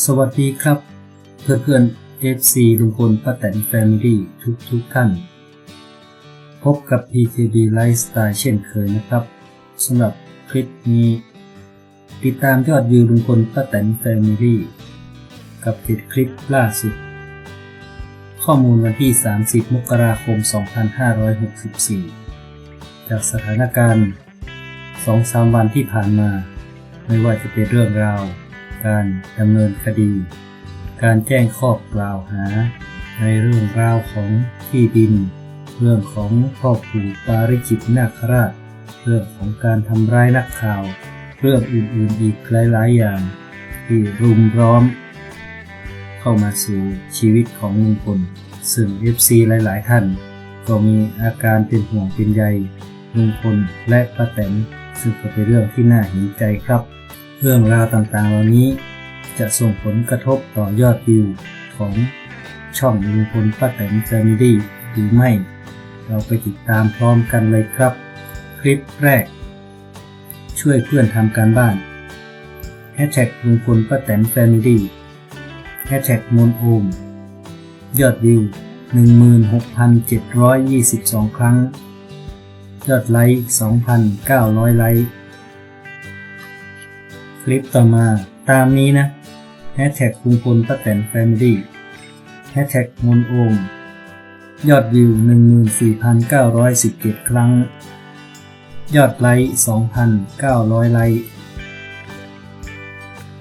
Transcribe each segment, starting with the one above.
สวัสดีครับ เพื่อนเพื่อน FC ลุงพลป้าแตนแฟมิลี่ทุกทุกๆท่าน พบกับ PKB Lifestyle เช่นเคยนะครับสำหรับคลิปนี้ ติดตามยอดวิวลุงพลป้าแตนแฟมิลี่กับติดคลิปล่าสุด ข้อมูลวันที่ 30 มกราคม 2564 จากสถานการณ์ 2-3 วันที่ผ่านมา ไม่ว่าจะเป็นเรื่องราว การดำเนินคดี การแจ้งข้อกล่าวหา ในเรื่องราวของที่ดิน เรื่องของพ่อปู่ปาริจิตนาคราช เรื่องของการทำร้ายนักข่าว เรื่องอื่นๆอีกหลายๆอย่าง ที่รุมร้อม เข้ามาสู่ชีวิตของลุงพลซึ่ง FC หลาย ๆ ท่านก็มีอาการเป็นห่วงเป็นใยลุงพลและป้าแตนซึ่งก็เป็นเรื่องที่น่าเห็นใจครับ เรื่องราวต่างๆ เหล่านี้จะส่งผลกระทบต่อยอดวิวของช่องลุงพลป้าแตนแฟมิลี่หรือไม่ เราไปติดตามพร้อมกันเลยครับ คลิปแรก ช่วยเพื่อนทำการบ้านแฮชแท็กลุงพลป้าแตนแฟมิลี่แฮชแท็กมนโอม ยอดวิว 16,722 ครั้ง ยอดไลค์ 2,900 ไลค์ คลิปต่อมาตามนี้นะแฮชแท็กลุงพลป้าแตนแฟมิลี่แฮชแท็กมนโอม ยอดวิว 14,917 ครั้ง ยอดไลค์ 2,900 ไลค์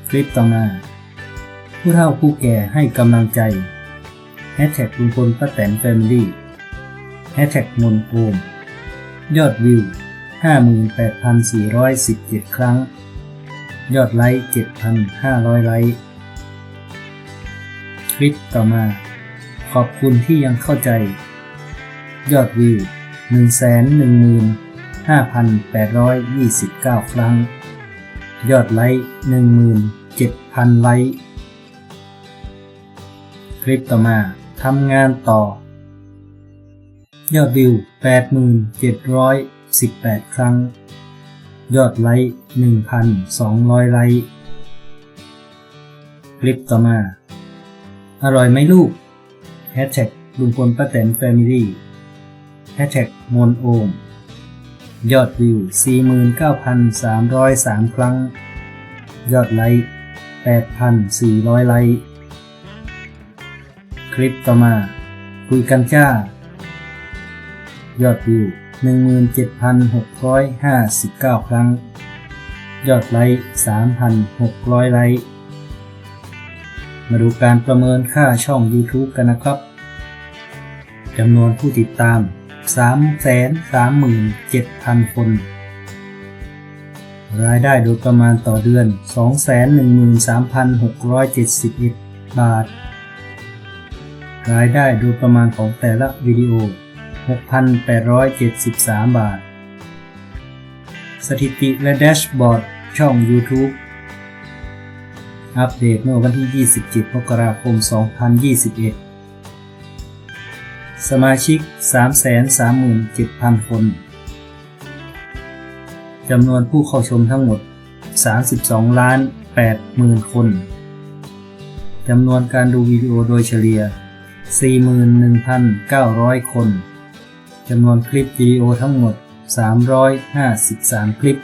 คลิปต่อมา ผู้เฒ่าผู้แก่ให้กำลังใจแฮชแท็กลุงพลป้าแตนแฟมิลี่แฮชแท็กมนโอม ยอดวิว 58,417 ครั้ง ยอดไลค์7,500 ไลค์คลิปต่อมา ขอบคุณที่ยังเข้าใจ ยอดวิว 115,829 ครั้ง ยอดไลค์17,000 ไลค์คลิปต่อมาทำงานต่อ ยอดวิว 8,718 ครั้ง ยอดไลค์ 1,200 ไลค์ คลิปต่อมา อร่อยไหมลูกแฮชแท็กลุงพลป้าแตนแฟมิลี่แฮชแท็กมนโอม ยอดวิว 49,303 ครั้ง ยอดไลค์ 8,400 ไลค์ คลิปต่อมา คุยกันจ้า ยอดวิว 17,659 ครั้ง ยอดไลค์ 3,600 ไลค์ มาดูการประเมินค่าช่อง YouTube กันนะครับ จำนวนผู้ติดตาม 337,000 คน รายได้โดยประมาณต่อเดือน 213,671 บาท รายได้โดยประมาณของแต่ละวิดีโอ 6,873 บาท สถิติและแดชบอร์ดช่อง YouTube อัปเดตเมื่อวันที่ 27มกราคม 2021 สมาชิก 337,000 คน จำนวนผู้เข้าชมทั้งหมด 32 ล้าน 80,000 คน จำนวนการดูวิดีโอโดยเฉลี่ย 41,900 คน จำนวนคลิปวิดีโอทั้งหมด 353 คลิป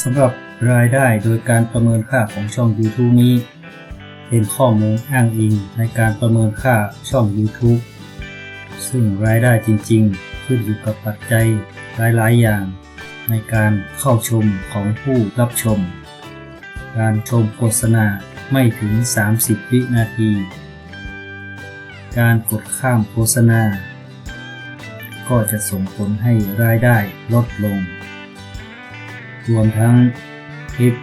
สำหรับรายได้โดยการประเมินค่าของช่อง YouTube นี้ เป็นข้อมูลอ้างอิงในการประเมินค่าช่อง YouTube ซึ่งรายได้จริงๆ ขึ้นอยู่กับปัจจัยหลายๆ อย่าง ในการเข้าชมของผู้รับชม การชมโฆษณาไม่ถึง 30 วินาที การกดข้ามโฆษณา ก็จะส่งผลให้รายได้ลดลง รวมทั้งคลิป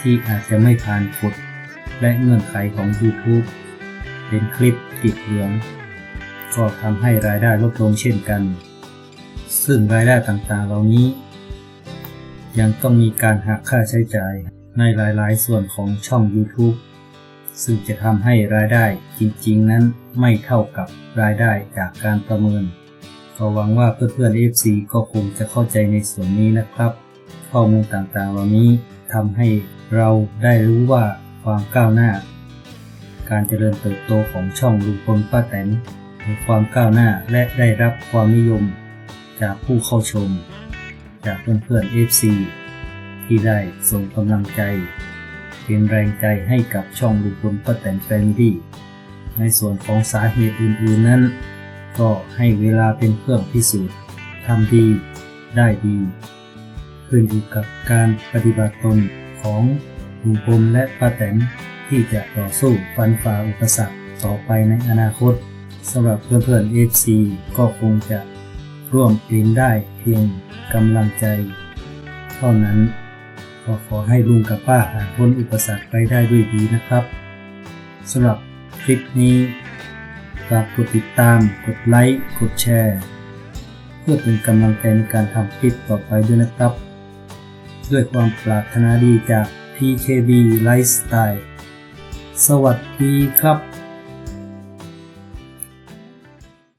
ที่อาจจะไม่ผ่านกฎและเงื่อนไขของ YouTube เป็นคลิปติดเหลือง ก็ทำให้รายได้ลดลงเช่นกัน ซึ่งรายได้ต่างๆ เหล่านี้ ยังต้องมีการหักค่าใช้จ่ายในหลายๆ ส่วนของช่อง YouTube ซึ่งจะทำให้รายได้จริงๆ นั้นไม่เท่ากับรายได้จากการประเมิน ก็หวังว่าเพื่อนๆ FC ก็คงจะเข้าใจในส่วนนี้นะครับ ข้อมูลต่างๆ เหล่านี้ทำให้เราได้รู้ว่าความก้าวหน้า การเจริญเติบโตของช่องลุงพลป้าแตนมีความก้าวหน้าและได้รับความนิยม จากผู้เข้าชม จากเพื่อนๆ FC ที่ได้ส่งกำลังใจ เป็นแรงใจให้กับช่องลุงพลป้าแตนแฟมิลี่ในส่วนของสาเหตุอื่นๆนั้น ก็ให้เวลาเป็นเครื่องพิสูจน์ทำดีได้ดี ขึ้นอยู่กับการปฏิบัติตนของลุงพลและป้าแตนที่จะต่อสู้ฟันฝ่าอุปสรรคต่อไปในอนาคตสำหรับเพื่อนๆ FC ก็คงจะร่วมเป็นได้เพียงกำลังใจ เท่านั้นก็ขอให้ลุงกับป้าผ่านพ้นอุปสรรคไปได้ด้วยดีนะครับสำหรับคลิปนี้ ฝากกดติดตาม กดไลค์ กดแชร์ เพื่อเป็นกำลังใจในการทำคลิปต่อไปด้วยนะครับ ด้วยความปรารถนาดีจาก PKB Lifestyle สวัสดีครับ